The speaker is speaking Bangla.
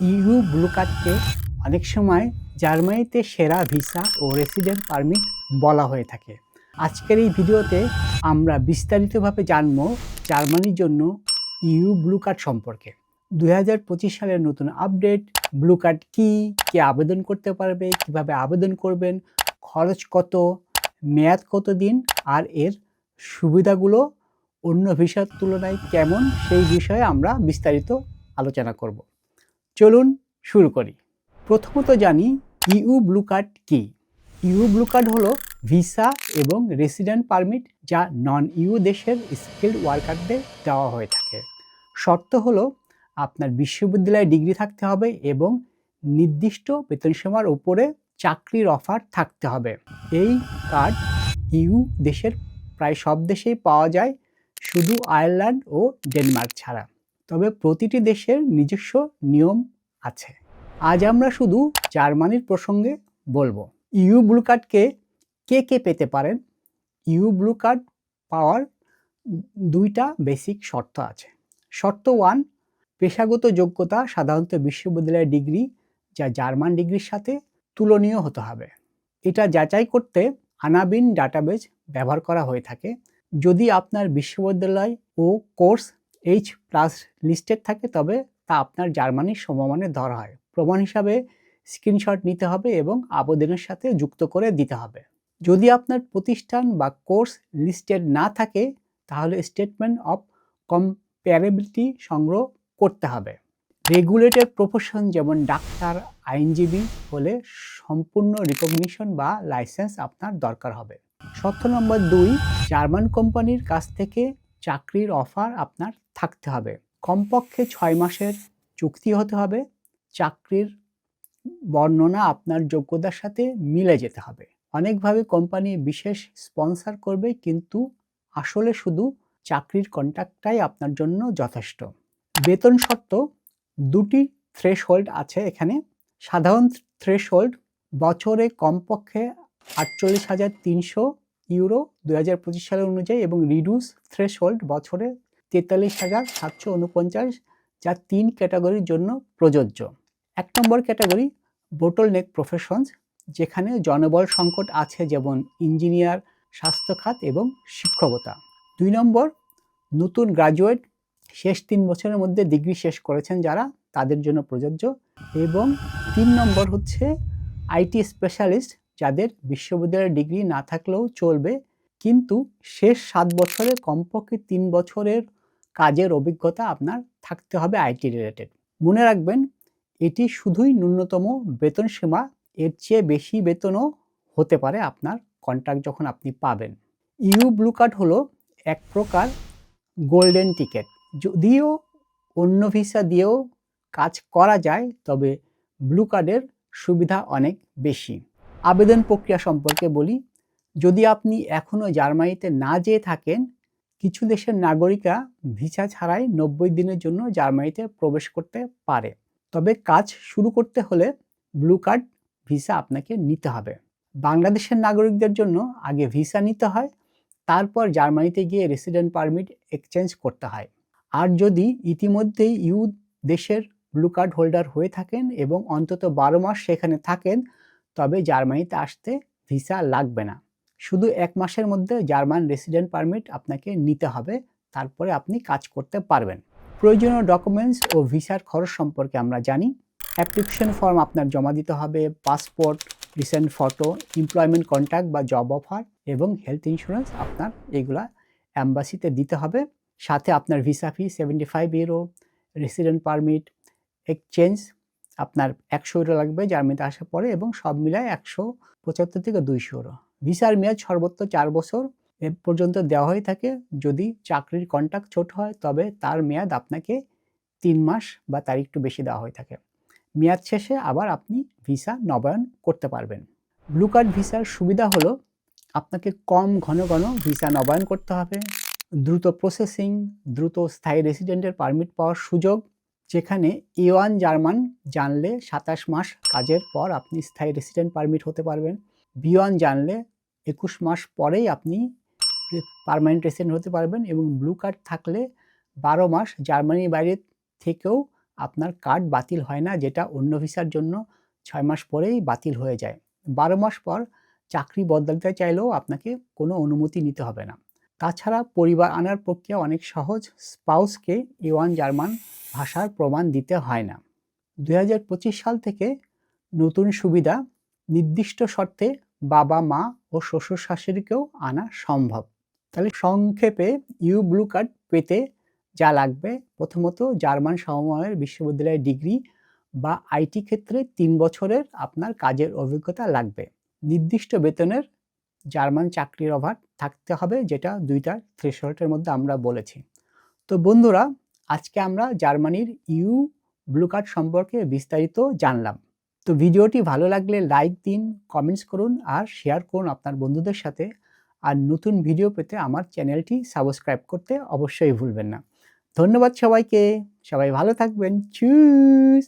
ইউ ব্লু কার্ডকে অনেক সময় জার্মানিতে সেরা ভিসা ও রেসিডেন্ট পারমিট বলা হয়ে থাকে। আজকের এই ভিডিওতে আমরা বিস্তারিতভাবে জানব জার্মানির জন্য ইউ ব্লু কার্ড সম্পর্কে। দু হাজার পঁচিশ সালের নতুন আপডেট ব্লু কার্ড কী, কে আবেদন করতে পারবে, কীভাবে আবেদন করবেন, খরচ কত, মেয়াদ কত দিন আর এর সুবিধাগুলো অন্য ভিসার তুলনায় কেমন, সেই বিষয়ে আমরা বিস্তারিত আলোচনা করব। চলুন শুরু করি। প্রথমত জানি ইউ ব্লু কার্ড কি। ইউ ব্লু কার্ড হলো ভিসা এবং রেসিডেন্ট পারমিট যা নন ইউ দেশের স্কিল্ড ওয়ার্কারদের দেওয়া হয়ে থাকে। শর্ত হলো আপনার বিশ্ববিদ্যালয়ে ডিগ্রি থাকতে হবে এবং নির্দিষ্ট বেতনসীমার উপরে চাকরির অফার থাকতে হবে। এই কার্ড ইউ দেশের প্রায় সব দেশেই পাওয়া যায়, শুধু আয়ারল্যান্ড ও ডেনমার্ক ছাড়া। তবে প্রতিটি দেশের নিজস্ব নিয়ম আছে। আজ আমরা শুধু জার্মানির প্রসঙ্গে বলব। ইউ ব্লু কার্ডকে কে কে পেতে পারেন? ইউ ব্লু কার্ড পাওয়ার দুইটা বেসিক শর্ত আছে। শর্ত ওয়ান, পেশাগত যোগ্যতা সাধারণত বিশ্ববিদ্যালয়ের ডিগ্রি যা জার্মান ডিগ্রির সাথে তুলনীয় হতে হবে। এটা যাচাই করতে আনাবিন ডাটাবেজ ব্যবহার করা হয়ে থাকে। যদি আপনার বিশ্ববিদ্যালয় ও কোর্স এইচ প্লাস লিস্টেড থাকে, তবে তা আপনার জার্মানির সমমানে ধরা হয়। প্রমাণ হিসাবে স্ক্রিনশট নিতে হবে এবং আবেদনের সাথে যুক্ত করে দিতে হবে। যদি আপনার প্রতিষ্ঠান বা কোর্স লিস্টেড না থাকে, তাহলে স্টেটমেন্ট অফ কম্প্যারেবিলিটি সংগ্রহ করতে হবে। রেগুলেটেড প্রফেশন যেমন ডাক্তার, আইনজীবী হলে সম্পূর্ণ রিকগনিশন বা লাইসেন্স আপনার দরকার হবে। শর্ত নম্বর দুই, জার্মান কোম্পানির কাছ থেকে চাকরির অফার আপনার থাকতে হবে। কমপক্ষে ছয় মাসের চুক্তি হতে হবে। চাকরির বর্ণনা আপনার যোগ্যতার সাথে মিলে যেতে হবে। অনেকভাবে কোম্পানি বিশেষ স্পন্সর করবে, কিন্তু আসলে শুধু চাকরির কন্ট্যাক্টটাই আপনার জন্য যথেষ্ট। বেতন শর্ত, দুটি থ্রেশহোল্ড আছে এখানে। সাধারণ থ্রেশহোল্ড বছরে কমপক্ষে আটচল্লিশ হাজার তিনশো ইউরো দু হাজার পঁচিশ সালের অনুযায়ী এবং রিডিউস থ্রেশহোল্ড বছরে তেতাল্লিশ হাজার সাতশো উনপঞ্চাশ, যা তিন ক্যাটাগরির জন্য প্রযোজ্য। এক নম্বর ক্যাটাগরি বোটল নেক প্রফেশনস, যেখানে জনবল সংকট আছে যেমন ইঞ্জিনিয়ার স্বাস্থ্য খাত এবং শিক্ষকতা। দুই নম্বর, নতুন গ্রাজুয়েট, শেষ তিন বছরের মধ্যে ডিগ্রি শেষ করেছেন যারা, তাদের জন্য প্রযোজ্য। এবং তিন নম্বর হচ্ছে, আইটি স্পেশালিস্ট, যাদের বিশ্ববিদ্যালয়ের ডিগ্রি না থাকলেও চলবে, কিন্তু শেষ সাত বছরে কমপক্ষে তিন বছরের কাজের অভিজ্ঞতা আপনার থাকতে হবে আইটি রিলেটেড মনে রাখবেন, এটি শুধুই ন্যূনতম বেতন সীমা, এর চেয়ে বেশি বেতনও হতে পারে আপনার কন্ট্রাক্ট যখন আপনি পাবেন। ইউ ব্লু কার্ড হলো এক প্রকার গোল্ডেন টিকেট যদিও অন্য ভিসা দিয়েও কাজ করা যায়, তবে ব্লু কার্ডের সুবিধা অনেক বেশি। আবেদন প্রক্রিয়া সম্পর্কে বলি, যদি আপনি এখনও জার্মানিতে না যেয়ে থাকেন কিছু দেশের নাগরিকরা ভিসা ছাড়াই নব্বই দিনের জন্য জার্মানিতে প্রবেশ করতে পারে। তবে কাজ শুরু করতে হলে ব্লু কার্ড ভিসা আপনাকে নিতে হবে। বাংলাদেশের নাগরিকদের জন্য আগে ভিসা নিতে হয়, তারপর জার্মানিতে গিয়ে রেসিডেন্ট পারমিট এক্সচেঞ্জ করতে হয়। আর যদি ইতিমধ্যেই ইউ দেশের ব্লু কার্ড হোল্ডার হয়ে থাকেন এবং অন্তত বারো মাস সেখানে থাকেন, তবে জার্মানিতে আসতে ভিসা লাগবে না। শুধু এক মাসের মধ্যে জার্মান রেসিডেন্ট পারমিট আপনাকে নিতে হবে, তারপরে আপনি কাজ করতে পারবেন। প্রয়োজনীয় ডকুমেন্টস ও ভিসার খরচ সম্পর্কে আমরা জানি। অ্যাপ্লিকেশন ফর্ম আপনার জমা দিতে হবে passport recent photo employment contact বা জব অফার এবং হেলথ ইন্স্যুরেন্স আপনার এগুলা অ্যাম্বাসিতে দিতে হবে। সাথে আপনার visa fee seventy five euro resident permit exchange আপনার একশো ইউরো লাগবে জার্মানিতে আসার পরে এবং সব মিলায় একশো পঁচাত্তর থেকে দুইশো ইউরো ভিসার মেয়াদ সর্বোচ্চ চার বছর পর্যন্ত দেওয়া হয়ে থাকে। যদি চাকরির কন্ট্যাক্ট ছোট হয়, তবে তার মেয়াদ আপনাকে তিন মাস বা তার একটু বেশি দেওয়া হয়ে থাকে। মেয়াদ শেষে আবার আপনি ভিসা নবায়ন করতে পারবেন। ব্লু কার্ড ভিসার সুবিধা হলো আপনাকে কম ঘন ঘন ভিসা নবায়ন করতে হবে। দ্রুত প্রসেসিং দ্রুত স্থায়ী রেসিডেন্টের পারমিট পাওয়ার সুযোগ, যেখানে এ ওয়ান জার্মান জানলে সাতাশ মাস কাজের পর আপনি স্থায়ী রেসিডেন্ট পারমিট হতে পারবেন। বি ওয়ান জানলে একুশ মাস পরেই আপনি পারমানেন্ট রেসিডেন্ট হতে পারবেন এবং ব্লু কার্ড থাকলে বারো মাস জার্মানির বাইরে থেকেও আপনার কার্ড বাতিল হয় না, যেটা অন্য ভিসার জন্য ছয় মাস পরেই বাতিল হয়ে যায়। বারো মাস পর চাকরি বদলাতে চাইলেও আপনাকে কোনো অনুমতি নিতে হবে না। তাছাড়া পরিবার আনার প্রক্রিয়া অনেক সহজ স্পাউসকে এ ওয়ান জার্মান ভাষার প্রমাণ দিতে হয় না। দু হাজার পঁচিশ সাল থেকে নতুন সুবিধা, নির্দিষ্ট শর্তে বাবা মা ও শ্বশুর শাশুড়িকেও আনা সম্ভব। তাহলে সংক্ষেপে ইউ ব্লু কার্ড পেতে যা লাগবে, প্রথমত জার্মান সমমানের বিশ্ববিদ্যালয়ের ডিগ্রি বা আইটি ক্ষেত্রে তিন বছরের আপনার কাজের অভিজ্ঞতা লাগবে। নির্দিষ্ট বেতনের জার্মান চাকরির অভাব থাকতে হবে, যেটা দুইটা থ্রেশহল্টের মধ্যে আমরা বলেছি। তো বন্ধুরা, আজকে আমরা জার্মানির ইউ ব্লু কার্ড সম্পর্কে বিস্তারিত জানলাম। তো ভিডিওটি ভালো লাগলে লাইক দিন কমেন্টস করুন আর শেয়ার করুন আপনার বন্ধুদের সাথে। আর নতুন ভিডিও পেতে আমার চ্যানেলটি সাবস্ক্রাইব করতে অবশ্যই ভুলবেন না। ধন্যবাদ সবাইকে। সবাই ভালো থাকবেন। চুজ